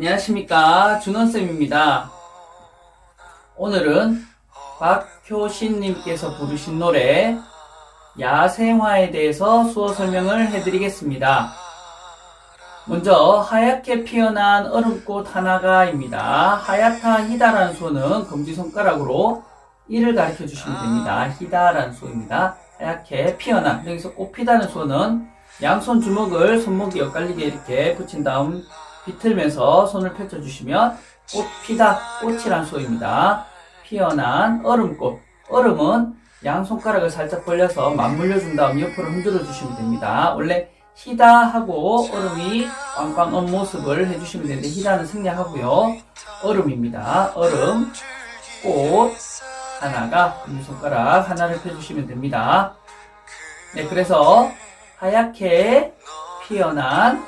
안녕하십니까. 준원쌤입니다. 오늘은 박효신님께서 부르신 노래 야생화에 대해서 수어 설명을 해드리겠습니다. 먼저 하얗게 피어난 얼음꽃 하나가입니다. 하얗다 히다라는 수어는 검지손가락으로 이를 가르쳐 주시면 됩니다. 히다라는 수어입니다. 하얗게 피어난 여기서 꽃 피다는 수어는 양손 주먹을 손목이 엇갈리게 이렇게 붙인 다음 비틀면서 손을 펼쳐주시면 꽃 피다 꽃이란 소입니다. 피어난 얼음꽃 얼음은 양 손가락을 살짝 벌려서 맞물려 준 다음 옆으로 흔들어 주시면 됩니다. 원래 히다 하고 얼음이 빵빵 언 모습을 해주시면 되는데 히다는 생략하고요. 얼음입니다. 얼음 꽃 하나가 손가락 하나를 펴주시면 됩니다. 네, 그래서 하얗게 피어난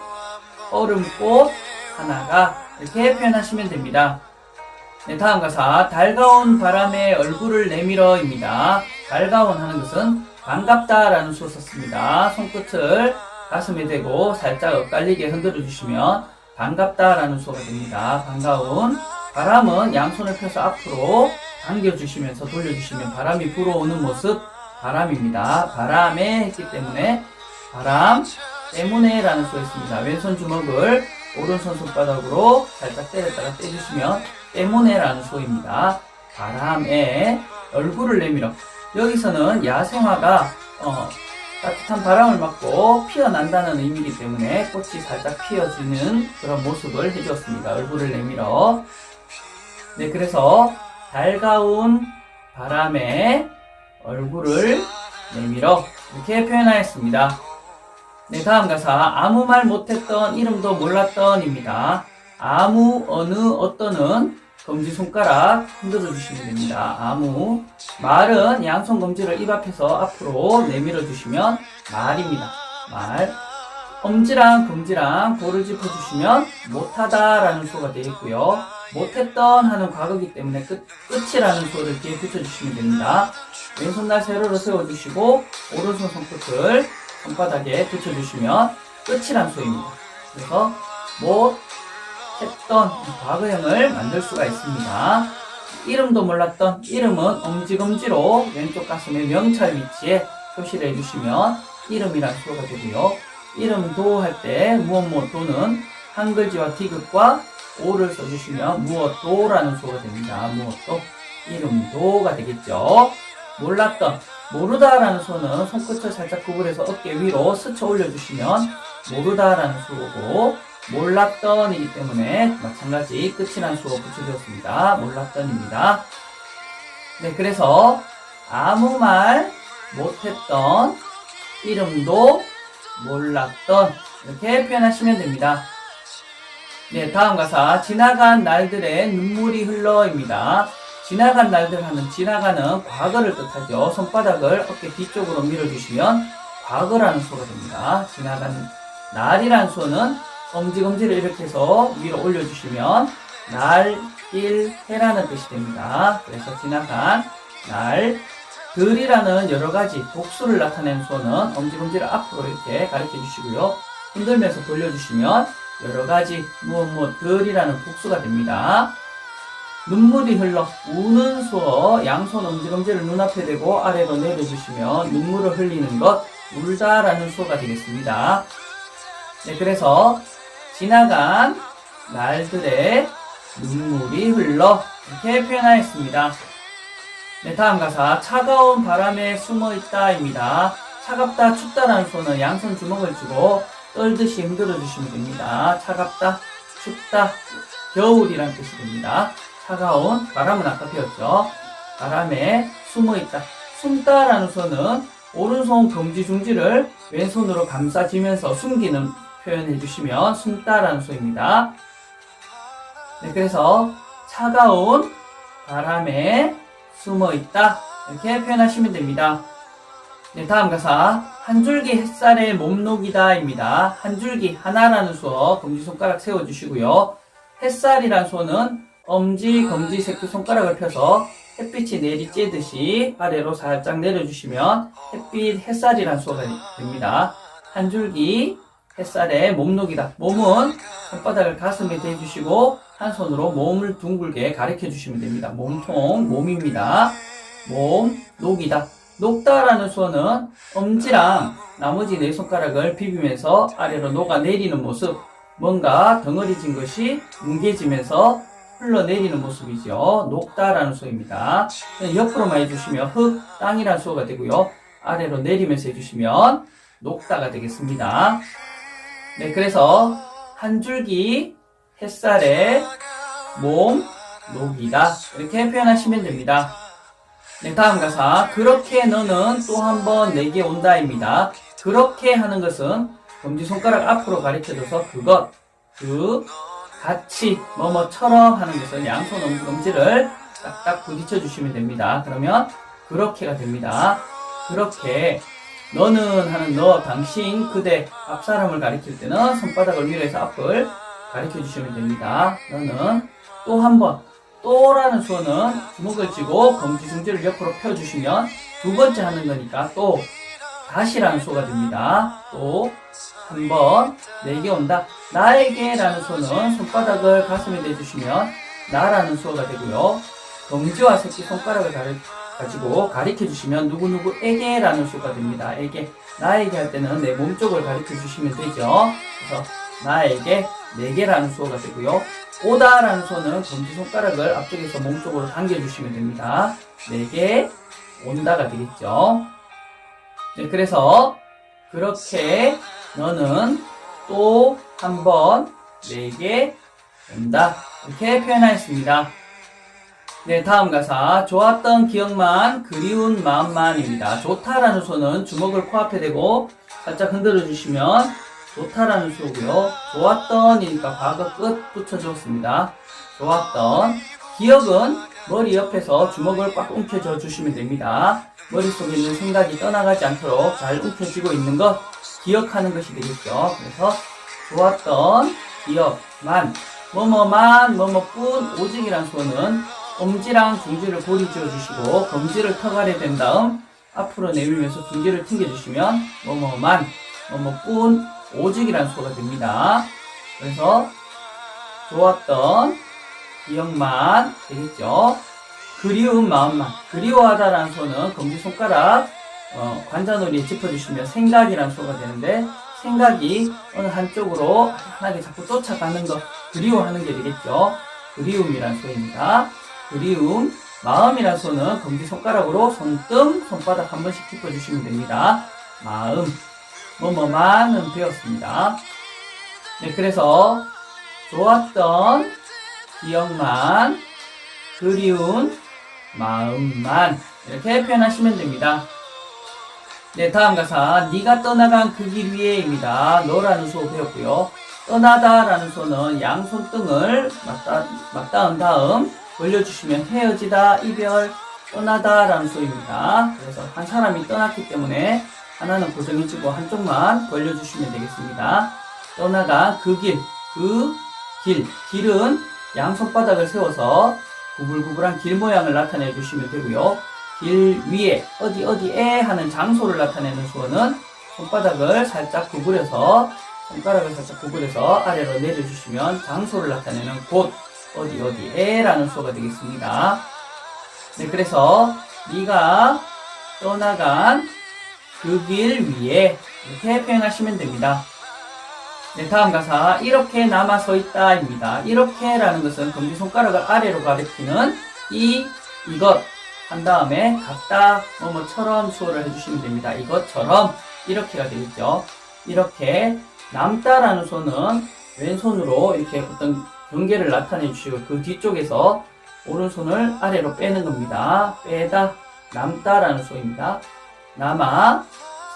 얼음꽃 하나가 이렇게 표현하시면 됩니다. 네, 다음 가사 달가운 바람에 얼굴을 내밀어입니다. 달가운 하는 것은 반갑다라는 수を썼습니다. 손끝을 가슴에 대고 살짝 엇갈리게 흔들어 주시면 반갑다라는 수가 됩니다. 반가운 바람은 양손을 펴서 앞으로 당겨주시면서 돌려주시면 바람이 불어오는 모습 바람입니다. 바람에 했기 때문에 바람 때문에 라는 수가 있습니다. 왼손 주먹을 오른손 손바닥으로 살짝 때렸다가 떼주시면 때문에 라는 수입니다. 바람에 얼굴을 내밀어. 여기서는 야생화가 어, 따뜻한 바람을 맞고 피어난다는 의미이기 때문에 꽃이 살짝 피어지는 그런 모습을 해주었습니다. 얼굴을 내밀어. 네, 그래서 달가운 바람에 얼굴을 내밀어. 이렇게 표현하였습니다. 네, 다음 가사. 아무 말 못했던, 이름도 몰랐던입니다. 아무, 어느, 어떤은 검지손가락 흔들어 주시면 됩니다. 아무. 말은 양손 검지를 입 앞에서 앞으로 내밀어 주시면 말입니다. 말. 엄지랑 검지랑 볼을 짚어 주시면 못하다라는 수가 되겠고요. 못했던 하는 과거기 때문에 끝, 끝이라는 수를 뒤에 붙여주시면 됩니다. 왼손 날 세로로 세워주시고 오른손 손끝을 손바닥에 붙여주시면 끝이란 수입니다. 그래서 못 했던 과거형을 만들 수가 있습니다. 이름도 몰랐던 이름은 엄지검지로 왼쪽 가슴의 명찰 위치에 표시를 해주시면 이름이란 수가 되고요. 이름도 할 때 무엇 무엇도는 한글지와 디귿과 오를 써주시면 무엇도라는 수가 됩니다. 무엇도 이름도가 되겠죠. 몰랐던 모르다라는 수는 손끝을 살짝 구부려서 어깨 위로 스쳐 올려주시면 모르다라는 수고 몰랐던이기 때문에 마찬가지 끝이라는 수가 붙여주었습니다. 몰랐던입니다. 네, 그래서 아무 말 못했던 이름도 몰랐던 이렇게 표현하시면 됩니다. 네, 다음 가사 지나간 날들의 눈물이 흘러입니다. 지나간 날들 하는 지나가는 과거를 뜻하죠. 손바닥을 어깨 뒤쪽으로 밀어주시면 과거라는 수가 됩니다. 지나간 날이라는 수는 엄지검지를 이렇게 해서 위로 올려주시면 날, 일, 해라는 뜻이 됩니다. 그래서 지나간 날, 들이라는 여러 가지 복수를 나타내는 수어는 엄지검지를 앞으로 이렇게 가르쳐 주시고요. 흔들면서 돌려주시면 여러 가지 무엇 무엇 들이라는 복수가 됩니다. 눈물이 흘러 우는 수어 양손 엄지검지를 눈앞에 대고 아래로 내려주시면 눈물을 흘리는 것 울다라는 수어가 되겠습니다. 네, 그래서 지나간 날들의 눈물이 흘러 이렇게 표현하였습니다. 네, 다음 가사 차가운 바람에 숨어 있다입니다. 차갑다, 춥다라는 수어는 양손 주먹을 쥐고 떨듯이 흔들어 주시면 됩니다. 차갑다, 춥다, 겨울이란 뜻이 됩니다. 차가운 바람은 아까 배웠죠. 바람에 숨어 있다. 숨다라는 수어는 오른손 검지 중지를 왼손으로 감싸지면서 숨기는 표현해 주시면 숨다라는 수입니다. 네, 그래서 차가운 바람에 숨어 있다. 이렇게 표현하시면 됩니다. 네, 다음 가사. 한 줄기 햇살에 몸록이다입니다. 한 줄기 하나라는 수어 검지손가락 세워주시고요. 햇살이란 수어는 엄지, 검지, 새끼 손가락을 펴서 햇빛이 내리쬐듯이 아래로 살짝 내려주시면 햇빛, 햇살이란 수어가 됩니다. 한 줄기 햇살에 몸록이다. 몸은 손바닥을 가슴에 대주시고 한 손으로 몸을 둥글게 가리켜 주시면 됩니다. 몸통, 몸입니다. 몸, 녹이다. 녹다라는 수어는 엄지랑 나머지 네 손가락을 비비면서 아래로 녹아 내리는 모습. 뭔가 덩어리진 것이 뭉개지면서 흘러내리는 모습이죠. 녹다라는 수어입니다. 옆으로만 해주시면 흙, 땅이라는 수어가 되고요. 아래로 내리면서 해주시면 녹다가 되겠습니다. 네, 그래서 한 줄기 햇살에 몸 녹이다 이렇게 표현하시면 됩니다. 네, 다음 가사 그렇게 너는 또 한 번 내게 온다입니다. 그렇게 하는 것은 검지 손가락 앞으로 가리켜줘서 그것 그 같이 뭐뭐처럼 하는 것은 양손 엄지를 딱딱 부딪혀 주시면 됩니다. 그러면 그렇게가 됩니다. 그렇게 너는 하는 너, 당신, 그대, 앞 사람을 가리킬 때는 손바닥을 위로 해서 앞을 가리켜 주시면 됩니다. 너는 또 한 번, 또라는 수어는 주먹을 쥐고 검지중지를 옆으로 펴주시면 두 번째 하는 거니까 또 다시라는 수어가 됩니다. 또 한 번, 내게 온다. 나에게라는 수어는 손바닥을 가슴에 대주시면 나라는 수어가 되고요. 검지와 새끼 손가락을 가리, 가지고 가리켜 주시면 누구누구에게라는 수가 됩니다. 에게 나에게 할 때는 내 몸 쪽을 가리켜 주시면 되죠. 그래서 나에게 내게라는 수어가 되고요. 오다라는 수어는 검지 손가락을 앞쪽에서 몸 쪽으로 당겨 주시면 됩니다. 내게 온다가 되겠죠. 네, 그래서 그렇게 너는 또 한 번 내게 온다 이렇게 표현하였습니다. 네, 다음 가사. 좋았던 기억만, 그리운 마음만입니다. 좋다라는 수는 주먹을 코앞에 대고 살짝 흔들어 주시면 좋다라는 수고요. 좋았던이니까 과거 끝 붙여주었습니다. 좋았던. 기억은 머리 옆에서 주먹을 꽉 움켜쥐어 주시면 됩니다. 머릿속에 있는 생각이 떠나가지 않도록 잘 움켜쥐고 있는 것, 기억하는 것이 되겠죠. 그래서 좋았던 기억만, 뭐뭐만, 뭐뭐뿐, 오직이란 수는 엄지랑 중지를 고리 지어주시고 검지를 터가게 된 다음 앞으로 내밀면서 중지를 튕겨주시면 뭐뭐만 뭐뭐뿐 오직이라는 수가 됩니다. 그래서 좋았던 기억만 되겠죠. 그리운 마음만 그리워하다라는 수는 검지 손가락 어, 관자놀이에 짚어주시면 생각이라는 수가 되는데 생각이 어느 한쪽으로 하나게 자꾸 쫓아가는 것 그리워하는 게 되겠죠. 그리움이라는 수입니다. 그리움, 마음이란 손은 검지 손가락으로 손등, 손바닥 한 번씩 짚어주시면 됩니다. 마음, 뭐뭐만은 배웠습니다. 네, 그래서 좋았던 기억만, 그리운 마음만 이렇게 표현하시면 됩니다. 네, 다음 가사 네가 떠나간 그 길 위에입니다. 너라는 수어 배웠고요. 떠나다라는 수어는 양손등을 맞다, 맞닿은 다음 올려주시면 헤어지다, 이별, 떠나다라는 수입니다. 그래서 한 사람이 떠났기 때문에 하나는 고정해주고 한쪽만 벌려주시면 되겠습니다. 떠나가 그 길, 그 길, 길은 양손바닥을 세워서 구불구불한 길 모양을 나타내 주시면 되고요. 길 위에 어디 어디에 하는 장소를 나타내는 수어는 손바닥을 살짝 구부려서 손가락을 살짝 구부려서 아래로 내려주시면 장소를 나타내는 곳 어디 어디에 라는 수어가 되겠습니다. 네, 그래서 네가 떠나간 그 길 위에 이렇게 표현하시면 됩니다. 네, 다음 가사 이렇게 남아 서 있다입니다. 이렇게라는 것은 검지 손가락을 아래로 가리키는 이 이것 한 다음에 같다 뭐뭐처럼 수어를 해주시면 됩니다. 이것처럼 이렇게가 되겠죠. 이렇게 남다라는 수어는 왼손으로 이렇게 어떤 경계를 나타내 주시고 그 뒤쪽에서 오른손을 아래로 빼는 겁니다. 빼다 남다라는 수어입니다. 남아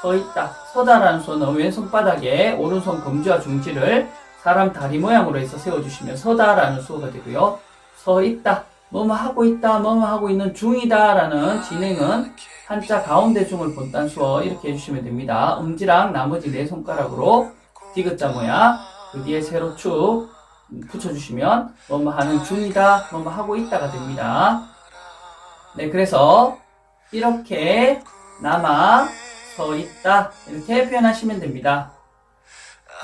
서 있다 서다라는 수어는 왼손 바닥에 오른손 검지와 중지를 사람 다리 모양으로 해서 세워주시면 서다라는 수어가 되고요. 서 있다 뭐뭐 하고 있다 뭐뭐 하고 있는 중이다라는 진행은 한자 가운데 중을 본단 수어 이렇게 해주시면 됩니다. 음지랑 나머지 네 손가락으로 디귿자 모양 그 뒤에 세로 축 붙여주시면 뭐뭐 하는 중이다, 뭐뭐 하고 있다가 됩니다. 네, 그래서 이렇게 남아 서 있다 이렇게 표현하시면 됩니다.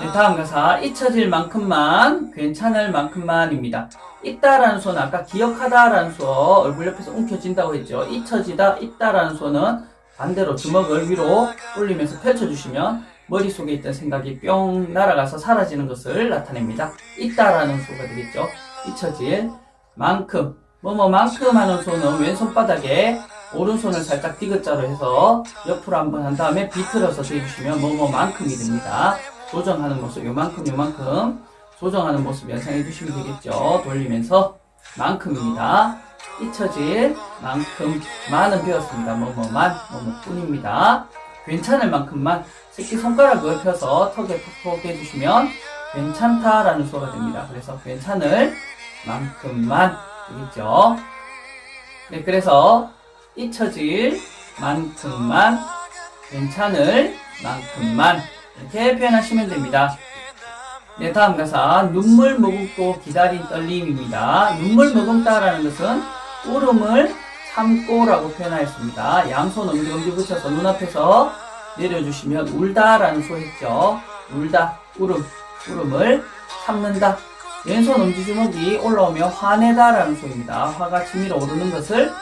네, 다음 가사 잊혀질 만큼만 괜찮을 만큼만입니다. 있다라는 수는 아까 기억하다라는 수 얼굴 옆에서 움켜진다고 했죠. 잊혀지다 있다라는 수는 반대로 주먹을 위로 올리면서 펼쳐주시면 머릿속에 있던 생각이 뿅 날아가서 사라지는 것을 나타냅니다. 있다라는 수가 되겠죠. 잊혀질 만큼 뭐뭐만큼 하는 손은 왼손바닥에 오른손을 살짝 디귿자로 해서 옆으로 한번 한 다음에 비틀어서 대주시면 뭐뭐만큼이 됩니다. 조정하는 모습 요만큼 요만큼 조정하는 모습 연상해 주시면 되겠죠. 돌리면서 만큼입니다. 잊혀질 만큼 만은 배웠습니다. 뭐뭐만 뭐뭐뿐입니다. 괜찮을 만큼만 새끼 손가락을 펴서 턱에 톡톡 해주시면 괜찮다라는 수어가 됩니다. 그래서 괜찮을 만큼만 되겠죠. 네, 그래서 잊혀질 만큼만 괜찮을 만큼만 이렇게 표현하시면 됩니다. 네, 다음 가사 눈물 머금고 기다린 떨림입니다. 눈물 머금다라는 것은 울음을 참고라고 표현하였습니다. 양손 엄지 엄지 붙여서 눈앞에서 내려주시면 울다라는 소했죠. 울다, 울음, 울음을 참는다. 왼손 엄지 주먹이 올라오면 화내다라는 소입니다. 화가 치밀어 오르는 것을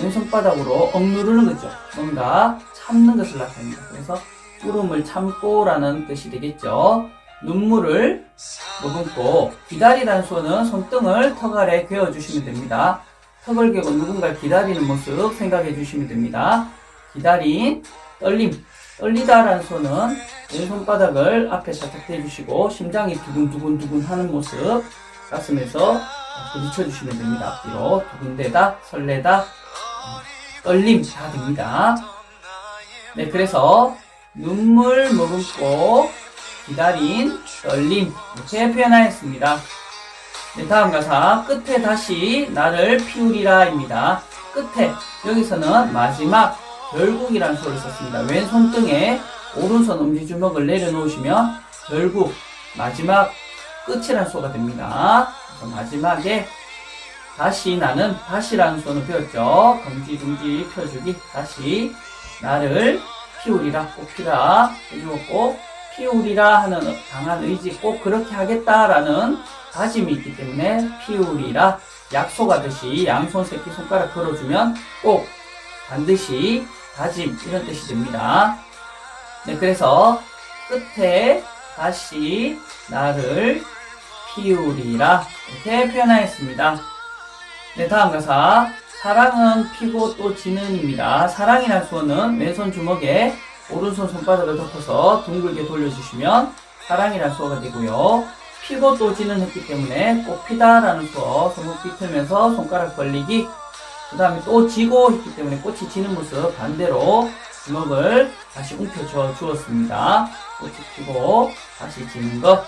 왼손바닥으로 억누르는 거죠. 뭔가 참는 것을 나타냅니다. 그래서 울음을 참고라는 뜻이 되겠죠. 눈물을 머금고 기다리다는 수어는 손등을 턱 아래 괴어주시면 됩니다. 턱을 괴고 누군가를 기다리는 모습 생각해 주시면 됩니다. 기다린, 떨림, 떨리다라는 수어는 왼손바닥을 앞에 살짝 대주시고 심장이 두근두근두근 하는 모습 가슴에서 부딪혀 주시면 됩니다. 앞뒤로 두근대다, 설레다, 떨림 다 됩니다. 네, 그래서 눈물 머금고 기다린 떨림 이렇게 표현하였습니다. 네, 다음 가사 끝에 다시 나를 피우리라입니다. 끝에 여기서는 마지막 결국이라는 소리를 썼습니다. 왼손 등에 오른손 엄지주먹을 내려놓으시면 결국 마지막 끝이라는 소가 됩니다. 마지막에 다시 나는 다시라는 소는 배웠죠. 검지 중지 펴주기 다시 나를 피우리라 꼭 피라 해주었고 피우리라 하는 강한 의지 꼭 그렇게 하겠다라는 다짐이 있기 때문에 피우리라 약속하듯이 양손 새끼 손가락 걸어주면 꼭 반드시 다짐 이런 뜻이 됩니다. 네, 그래서 끝에 다시 나를 피우리라 이렇게 표현하였습니다. 네, 다음 가사 사랑은 피고 또 지는입니다. 사랑이라는 수어는 왼손 주먹에 오른손 손바닥을 덮어서 둥글게 돌려주시면 사랑이라는 수어가 되고요. 피고 또 지는 했기 때문에 꼭 피다라는 수어 손목 비틀면서 손가락 벌리기 그 다음에 또 지고 했기 때문에 꽃이 지는 모습 반대로 주먹을 다시 움켜쥐어 주었습니다. 꽃이 피고 다시 지는 것.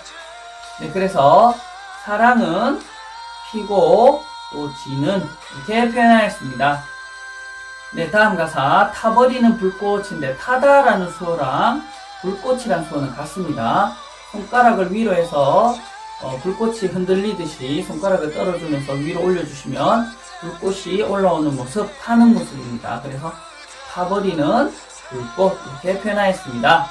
네, 그래서 사랑은 피고 또 지는 이렇게 표현하였습니다. 네, 다음 가사 타버리는 불꽃인데 타다라는 수어랑 불꽃이라는 수어는 같습니다. 손가락을 위로 해서 어, 불꽃이 흔들리듯이 손가락을 떨어주면서 위로 올려주시면 불꽃이 올라오는 모습, 타는 모습입니다. 그래서 타버리는 불꽃 이렇게 표현하였습니다.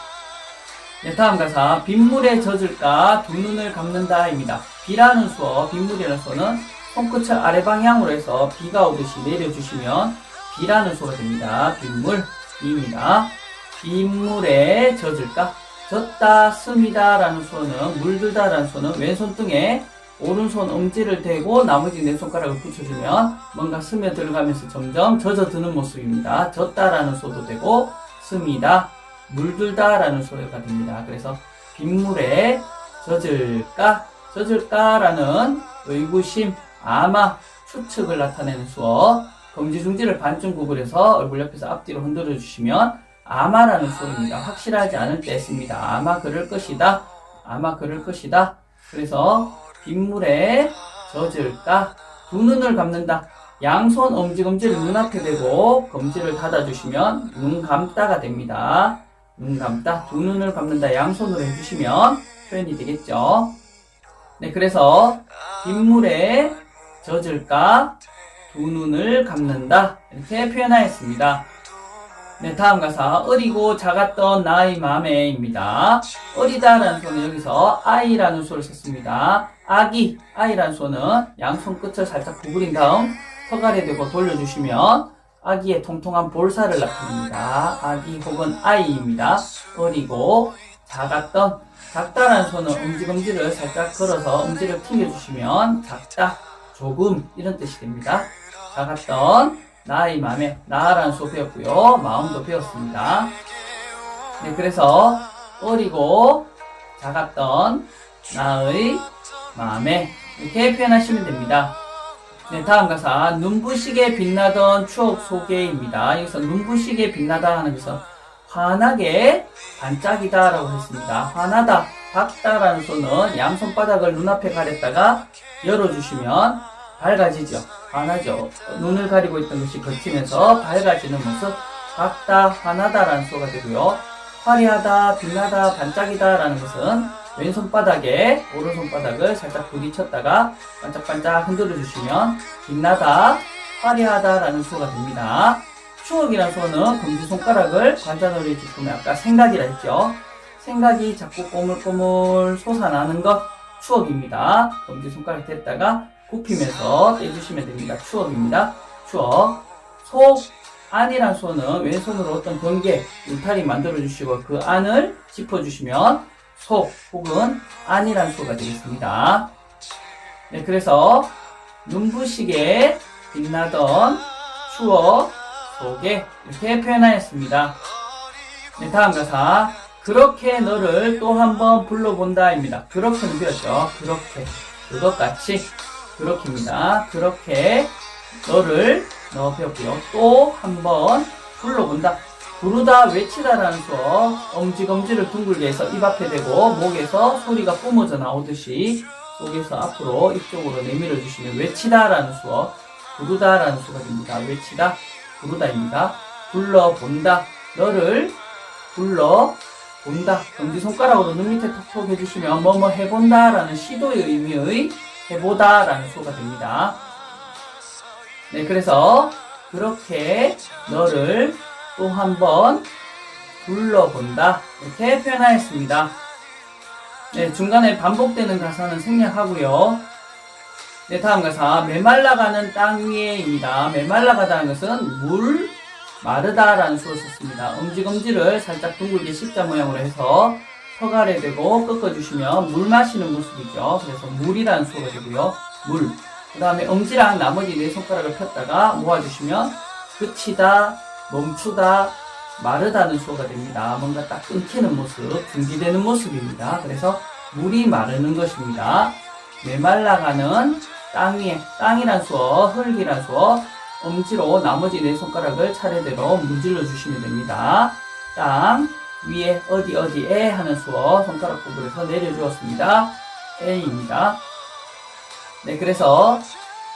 네, 다음 가사 빗물에 젖을까 두 눈을 감는다입니다. 비라는 수어, 빗물이라는 수어는 손끝을 아래 방향으로 해서 비가 오듯이 내려주시면 비라는 수어가 됩니다. 빗물입니다. 빗물에 젖을까? 젖다, 스미다 라는 수어는 물들다 라는 수어는 왼손 등에 오른손 엄지를 대고 나머지 네 손가락을 붙여주면 뭔가 스며 들어가면서 점점 젖어드는 모습입니다. 젖다라는 수어도 되고 스미다, 물들다라는 수어가 됩니다. 그래서 빗물에 젖을까, 젖을까라는 의구심, 아마, 추측을 나타내는 수어. 검지중지를 반쯤 구부려서 얼굴 옆에서 앞뒤로 흔들어 주시면 아마라는 수어입니다. 확실하지 않을 때 씁니다. 아마 그럴 것이다. 아마 그럴 것이다. 그래서 빗물에 젖을까? 두 눈을 감는다. 양손 엄지검지를 눈앞에 대고 검지를 닫아주시면 눈 감다가 됩니다. 눈 감다. 두 눈을 감는다. 양손으로 해주시면 표현이 되겠죠. 네, 그래서 빗물에 젖을까? 두 눈을 감는다. 이렇게 표현하였습니다. 네, 다음 가사. 어리고 작았던 나의 맘에입니다. 어리다라는 소는 여기서 아이라는 소를 썼습니다. 아기, 아이라는 소는 양손 끝을 살짝 구부린 다음 턱 아래 대고 돌려주시면 아기의 통통한 볼살을 나타냅니다. 아기 혹은 아이입니다. 어리고 작았던 작다라는 소는 엄지검지를 살짝 걸어서 엄지를 튕겨주시면 작다, 조금 이런 뜻이 됩니다. 작았던 나의 맘에 나라는 소 배웠고요. 마음도 배웠습니다. 네, 그래서 어리고 작았던 나의 마음에 이렇게 표현하시면 됩니다. 네, 다음 가사 눈부시게 빛나던 추억 속에입니다. 여기서 눈부시게 빛나다 하는 것은 환하게 반짝이다 라고 했습니다. 환하다, 밝다라는 소는 양손바닥을 눈앞에 가렸다가 열어주시면 밝아지죠. 환하죠. 눈을 가리고 있던 것이 걷히면서 밝아지는 모습, 밝다, 환하다라는 소가 되고요. 화려하다, 빛나다, 반짝이다라는 것은 왼손바닥에 오른손바닥을 살짝 부딪혔다가 반짝반짝 흔들어 주시면 빛나다, 화려하다라는 수가 됩니다. 추억이라는 수는 검지손가락을 관자놀이 짚으면 아까 생각이라 했죠. 생각이 자꾸 꼬물꼬물 솟아나는 것 추억입니다. 검지손가락 댔다가 굽히면서 떼주시면 됩니다. 추억입니다. 추억. 속, 안이란 수는 왼손으로 어떤 경계, 울타리 만들어주시고 그 안을 짚어주시면 속 혹은 안이란 수가 되겠습니다. 네, 그래서 눈부시게 빛나던 추억 속에 이렇게 표현하였습니다. 네, 다음 가사. 그렇게 너를 또 한 번 불러본다입니다. 그렇게는 배웠죠. 그렇게. 그것같이. 그렇게입니다. 그렇게 너를 너 배웠고요. 또 한 번 불러본다. 부르다 외치다라는 수어 엄지검지를 둥글게 해서 입 앞에 대고 목에서 소리가 뿜어져 나오듯이 속에서 앞으로 이쪽으로 내밀어 주시면 외치다라는 수어 부르다라는 수가 됩니다. 외치다 부르다입니다. 불러본다 너를 불러본다 엄지손가락으로 눈 밑에 톡톡 해주시면 뭐뭐 해본다라는 시도의 의미의 해보다 라는 수가 됩니다. 네 그래서 그렇게 너를 또 한 번 불러본다. 이렇게 표현하였습니다. 네, 중간에 반복되는 가사는 생략하고요. 네, 다음 가사. 메말라가는 땅 위에입니다. 메말라가다는 것은 물, 마르다라는 수를 썼습니다. 엄지검지를 살짝 둥글게 십자 모양으로 해서 턱 아래 대고 꺾어주시면 물 마시는 모습이죠. 그래서 물이라는 수가 되고요. 물. 그 다음에 엄지랑 나머지 네 손가락을 폈다가 모아주시면 끝이다, 멈추다, 마르다는 수어가 됩니다. 뭔가 딱 끊기는 모습, 중지되는 모습입니다. 그래서 물이 마르는 것입니다. 메말라가는 땅 위에, 땅이란 수어, 흙이란 수어, 엄지로 나머지 네 손가락을 차례대로 문질러 주시면 됩니다. 땅, 위에 어디 어디에 하는 수어, 손가락 부분에서 내려주었습니다. A입니다. 네, 그래서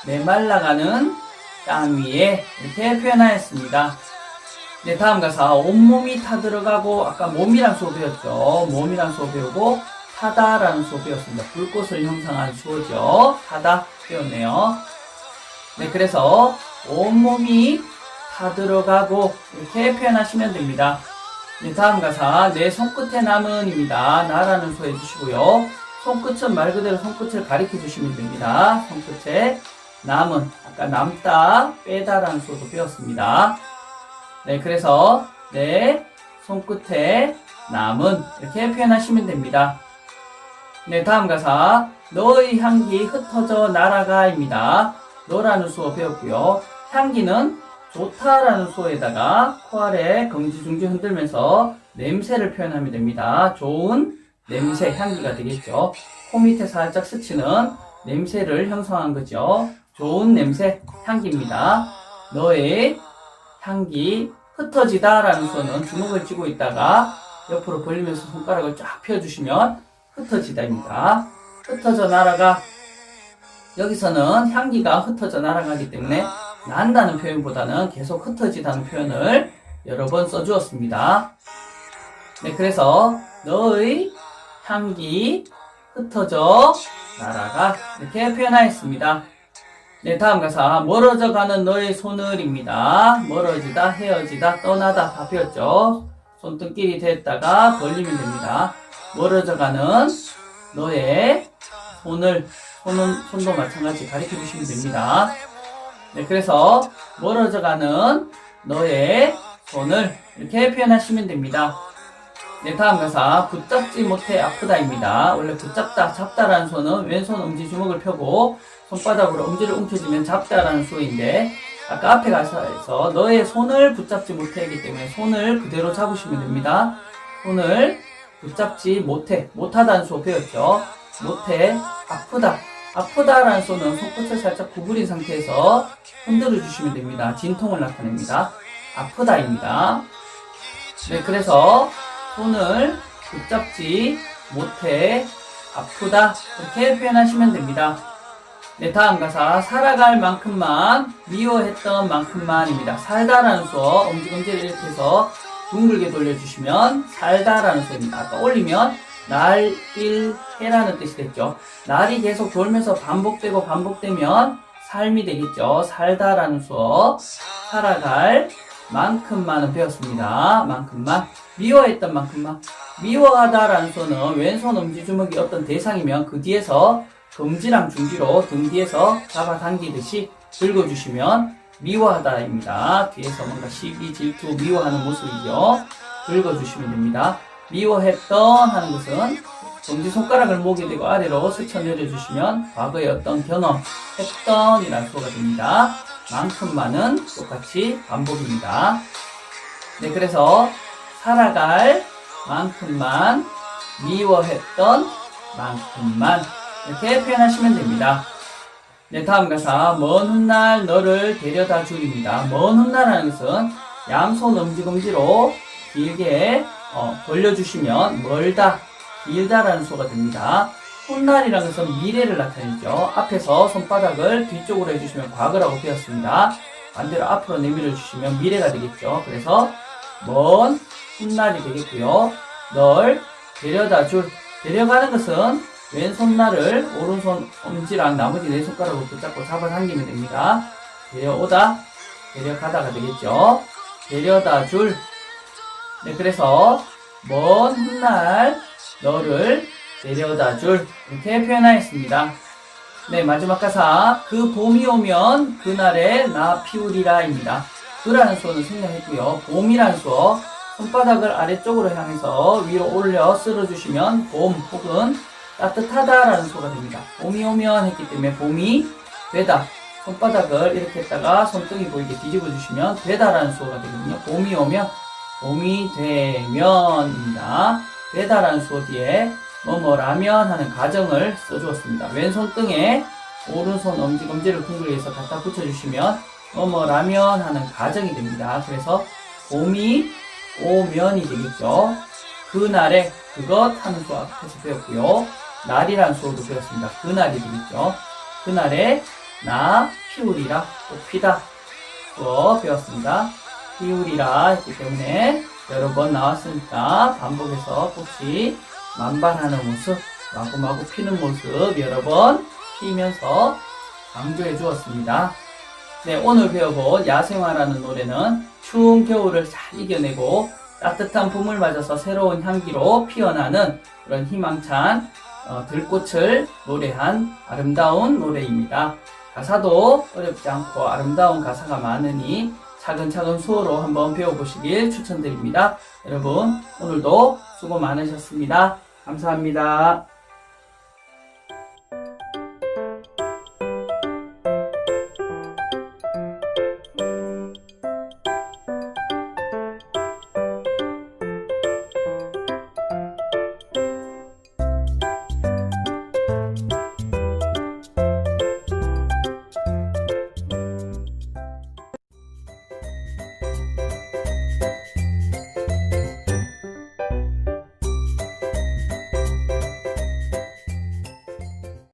메말라가는 땅 위에 이렇게 표현하였습니다. 네, 다음 가사. 온몸이 타들어가고, 아까 몸이란 수어 배웠죠. 몸이란 수어 배우고, 타다라는 수어 배웠습니다. 불꽃을 형상한 수어죠. 타다 배웠네요. 네, 그래서 온몸이 타들어가고, 이렇게 표현하시면 됩니다. 네, 다음 가사. 내 손끝에 남은입니다. 나라는 수어 해주시고요. 손끝은 말 그대로 손끝을 가리켜 주시면 됩니다. 손끝에 남은, 아까 남다, 빼다라는 수어도 배웠습니다. 네, 그래서 네, 손끝에 남은 이렇게 표현하시면 됩니다. 네, 다음 가사 너의 향기 흩어져 날아가입니다. 너라는 수어 배웠고요. 향기는 좋다라는 수어에다가 코 아래 검지 중지 흔들면서 냄새를 표현하면 됩니다. 좋은 냄새, 향기가 되겠죠. 코 밑에 살짝 스치는 냄새를 형성한 거죠. 좋은 냄새, 향기입니다. 너의 향기 흩어지다라는 수어는 주먹을 쥐고 있다가 옆으로 벌리면서 손가락을 쫙 펴주시면 흩어지다입니다. 흩어져 날아가 여기서는 향기가 흩어져 날아가기 때문에 난다는 표현보다는 계속 흩어지다는 표현을 여러 번 써주었습니다. 네, 그래서 너의 향기 흩어져 날아가 이렇게 표현하였습니다. 네, 다음 가사. 멀어져 가는 너의 손을입니다. 멀어지다, 헤어지다, 떠나다 다 배웠죠? 손등끼리 됐다가 벌리면 됩니다. 멀어져 가는 너의 손을, 손은, 손도 마찬가지 가리켜 주시면 됩니다. 네, 그래서 멀어져 가는 너의 손을 이렇게 표현하시면 됩니다. 네, 다음 가사. 붙잡지 못해 아프다입니다. 원래 붙잡다, 잡다라는 손은 왼손 엄지 주먹을 펴고 손바닥으로 엄지를 움켜쥐면 잡다라는 수어인데 아까 앞에 가사에서 너의 손을 붙잡지 못해 하기 때문에 손을 그대로 잡으시면 됩니다. 손을 붙잡지 못해, 못하다는 수어 배웠죠. 못해, 아프다. 아프다라는 수어는 손끝을 살짝 구부린 상태에서 흔들어 주시면 됩니다. 진통을 나타냅니다. 아프다입니다. 네, 그래서 손을 붙잡지 못해 아프다 이렇게 표현하시면 됩니다. 네, 다음 가사 살아갈 만큼만 미워했던 만큼만입니다. 살다라는 수어 엄지검지를 이렇게 해서 둥글게 돌려주시면 살다라는 수어입니다. 아까 올리면 날, 일, 해라는 뜻이 됐죠. 날이 계속 돌면서 반복되고 반복되면 삶이 되겠죠. 살다라는 수어 살아갈 만큼만은 배웠습니다. 만큼만 미워했던 만큼만 미워하다라는 수어는 왼손 엄지주먹이 어떤 대상이면 그 뒤에서 검지랑 중지로 등 뒤에서 잡아당기듯이 긁어주시면 미워하다입니다. 뒤에서 뭔가 시기, 질투, 미워하는 모습이죠. 긁어주시면 됩니다. 미워했던 하는 것은 검지손가락을 목에 대고 아래로 스쳐 내려주시면 과거의 어떤 경험, 했던 이라는 수어가 됩니다. 만큼만은 똑같이 반복입니다. 네, 그래서 살아갈 만큼만 미워했던 만큼만 이렇게 표현하시면 됩니다. 네, 다음 가사 먼 훗날 너를 데려다 주입니다. 먼 훗날이라는 것은 양손 엄지검지로 길게 어, 벌려주시면 멀다, 길다라는 수가 됩니다. 훗날이라는 것은 미래를 나타내죠. 앞에서 손바닥을 뒤쪽으로 해주시면 과거라고 배웠습니다. 반대로 앞으로 내밀어 주시면 미래가 되겠죠. 그래서 먼 훗날이 되겠고요. 널 데려다 줄 데려가는 것은 왼손날을 오른손 엄지랑 나머지 네 손가락으로 붙잡고 잡아당기면 됩니다. 데려오다 데려가다가 되겠죠. 데려다 줄 네, 그래서 먼 훗날 너를 데려다 줄 이렇게 표현하였습니다. 네, 마지막 가사 그 봄이 오면 그날에 나 피우리라입니다. 그라는 수어는 생략했고요. 봄이라는 수어 손바닥을 아래쪽으로 향해서 위로 올려 쓸어주시면 봄 혹은 따뜻하다라는 수어가 됩니다. 봄이 오면 했기 때문에 봄이 되다. 손바닥을 이렇게 했다가 손등이 보이게 뒤집어 주시면 되다라는 수어가 되거든요. 봄이 오면 봄이 되면입니다. 되다라는 수어 뒤에 뭐뭐라면 하는 가정을 써주었습니다. 왼손 등에 오른손 엄지 검지를 둥글게 해서 갖다 붙여주시면 뭐뭐라면 하는 가정이 됩니다. 그래서 봄이 오면이 되겠죠. 그날에 그것 하는 수어 앞에서 배웠고요. 날이라는 수어도 배웠습니다. 그날이 되겠죠. 그날에 나 피우리라 또 피다 수어 배웠습니다. 피우리라 했기 때문에 여러 번 나왔으니까 반복해서 혹시 만반하는 모습, 마구마구 피는 모습 여러 번 피면서 강조해 주었습니다. 네, 오늘 배워본 야생화라는 노래는 추운 겨울을 잘 이겨내고 따뜻한 봄을 맞아서 새로운 향기로 피어나는 그런 희망찬 어, 들꽃을 노래한 아름다운 노래입니다. 가사도 어렵지 않고 아름다운 가사가 많으니 차근차근 수어로 한번 배워보시길 추천드립니다. 여러분, 오늘도 수고 많으셨습니다. 감사합니다.